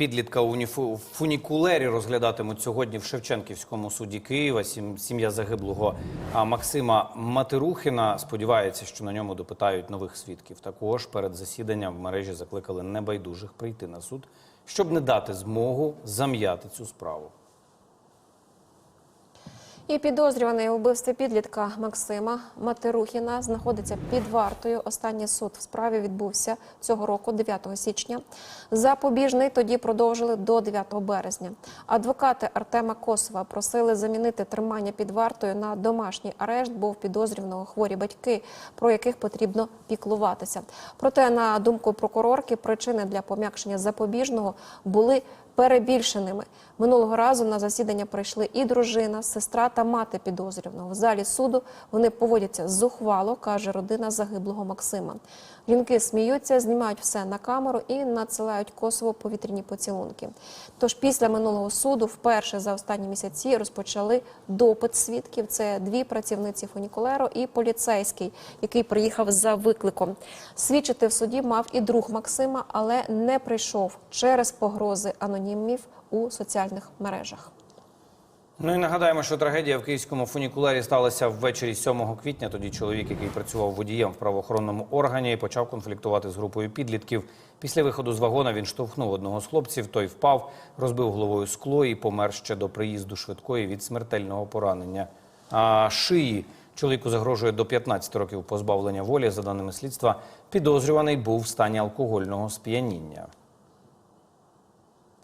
підлітка у фунікулері розглядатимуть сьогодні в Шевченківському суді Києва. Сім- Сім'я загиблого Максима Матерухіна сподівається, що на ньому допитають нових свідків. Також перед засіданням в мережі закликали небайдужих прийти на суд, щоб не дати змогу зам'яти цю справу. І підозрюваний у вбивстві підлітка Максима Матерухіна знаходиться під вартою. Останній суд в справі відбувся цього року, 9 січня. Запобіжний тоді продовжили до 9 березня. Адвокати Артема Косова просили замінити тримання під вартою на домашній арешт, бо в підозрюваного хворі батьки, про яких потрібно піклуватися. Проте, на думку прокурорки, причини для пом'якшення запобіжного були перебільшеними. Минулого разу на засідання прийшли і дружина, сестра та мати підозрюваного. В залі суду вони поводяться зухвало, каже родина загиблого Максима. Жінки сміються, знімають все на камеру і надсилають Косово повітряні поцілунки. Тож після минулого суду вперше за останні місяці розпочали допит свідків. Це дві працівниці фунікулеру і поліцейський, який приїхав за викликом. Свідчити в суді мав і друг Максима, але не прийшов через погрози анонімів у соціальних мережах. Ну і нагадаємо, що трагедія в київському фунікулері сталася ввечері 7 квітня. Тоді чоловік, який працював водієм в правоохоронному органі, почав конфліктувати з групою підлітків. Після виходу з вагона він штовхнув одного з хлопців. Той впав, розбив головою скло і помер ще до приїзду швидкої від смертельного поранення. А шиї чоловіку загрожує до 15 років позбавлення волі. За даними слідства, підозрюваний був в стані алкогольного сп'яніння.